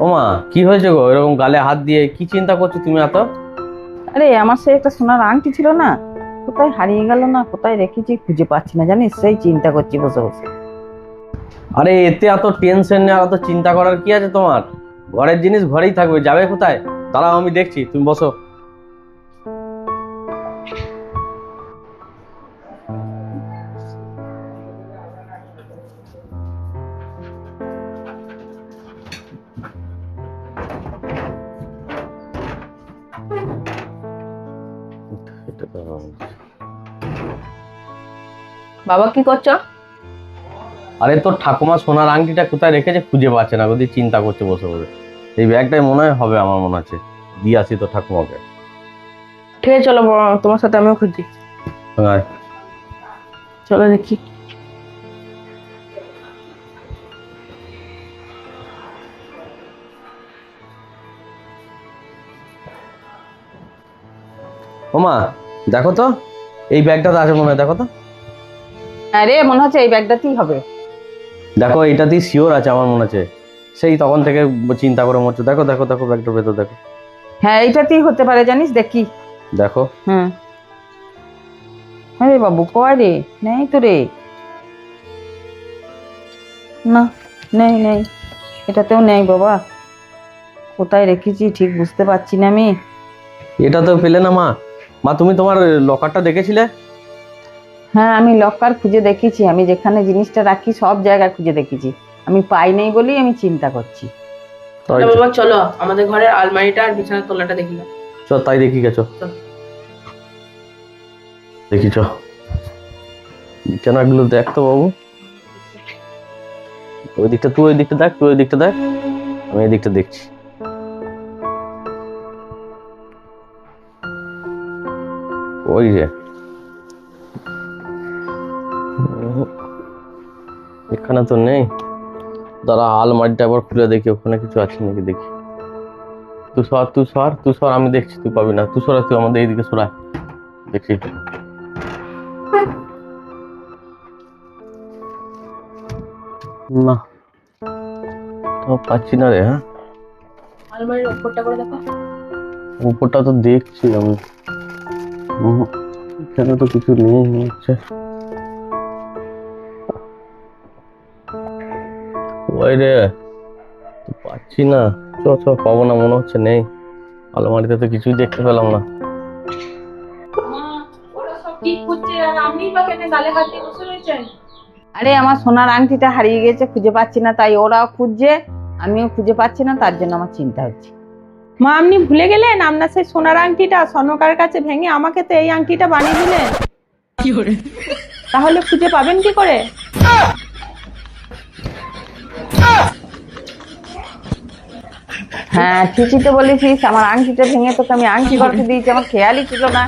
ওমা কি হয়েছে গো? এরকম গালে হাত দিয়ে কি চিন্তা করছ তুমি এত? আরে আমার সেই একটা সোনার আংটি ছিল না। কোথায় হারিয়ে গেল না কোথায় রেখেছি খুঁজে পাচ্ছি না জানিস? সেই চিন্তা করছি বসে বসে। আরে এতে এত টেনশন নেই আর এত চিন্তা করার কি আছে তোমার? ঘরের জিনিস ঘরেই থাকবে যাবে কোথায়? দাঁড়াও আমি দেখছি তুমি বসো। বাবা কি করছ? আরে তোর ঠাকুমা সোনার আংটিটা কোথায় রেখেছে খুঁজে পাচ্ছে না চিন্তা করছে বসে বসে। এই ব্যাগটাই মনে হয় হবে আমার মনে আছে দিয়ে আসি ঠাকুমাকে। ঠিক আছে চলো তোমার সাথে আমিও খুঁজি চলো দেখি। ওমা দেখো তো এই ব্যাগটাতে আছে মনে হয় দেখো তো। আরে মনে হচ্ছে এই ব্যাগটাতেই হবে। দেখো এইটাতেই শিওর আছে আমার মনে আছে সেই তখন থেকে চিন্তা করে মরছো দেখো দেখো দেখো ব্যাগটার ভেতর দেখো। হ্যাঁ এইটাতেই হতে পারে জানিস দেখি। দেখো। হুম। আরে বাবু কয় রে নেই তো রে। না নেই নেই। এটাতেও নেই বাবা। কোথায় রেখেছি ঠিক বুঝতে পারছি না আমি। এটা তো পেলে না মা? মা তুমি তোমার লকারটা দেখেছিলে? হ্যাঁ আমি লকার খুঁজে দেখেছি। আমি যেখানে জিনিসটা রাখি সব জায়গায় খুঁজে দেখেছি। আমি পাই নাই বলেই আমি চিন্তা করছি। বাবা চলো। আমাদের ঘরের আলমারিটা আর বিছানার তলাটা দেখি। না চ তাই দেখি গেছো চল। দেখি চ। বিছানাগুলো দেখ তো বাবু। ওই দিকটা তুই ওই দিকটা দেখ তুই ওই দিকটা দেখ। আমি এই দিকটা দেখছি। ওই যে। এখানে তো নেই। দাঁড়া আলমারিটা একবার খুলে দেখি ওখানে কিছু আছে নাকি দেখি। তুই সর তুই আমি দেখছি তুই পাবি না। তুই সরা তুই আমাদের এইদিকে সরা দেখছি। না তো পাচ্ছি না রে হ্যাঁ। আলমারির ওপরটা করে দেখো। উপরটা তো দেখছি আমি। এখানে তো কিছু নেই হচ্ছে। ওই রে পাচ্ছি না। চ চ পাবো না মনে হচ্ছে নেই। আলমারিতে তো কিছুই দেখতে পেলাম না। আরে আমার সোনার আংটিটা হারিয়ে গেছে খুঁজে পাচ্ছি না তাই ওরাও খুঁজছে আমিও খুঁজে পাচ্ছি না তার জন্য আমার চিন্তা হচ্ছে। মা আপনি ভুলে গেলেন? আপনার সেই সোনার আংটিটা স্বর্ণকার কাছে ভেঙে আমাকে তো এই আংটিটা বানিয়ে দিলেন। তাহলে খুঁজে পাবেন কি করে? হ্যাঁ ঠিকই তো বলেছিস আমার আংটিটা ভেঙে তোকে আমি আংটি করতে দিয়েছি আমার খেয়ালই ছিল না।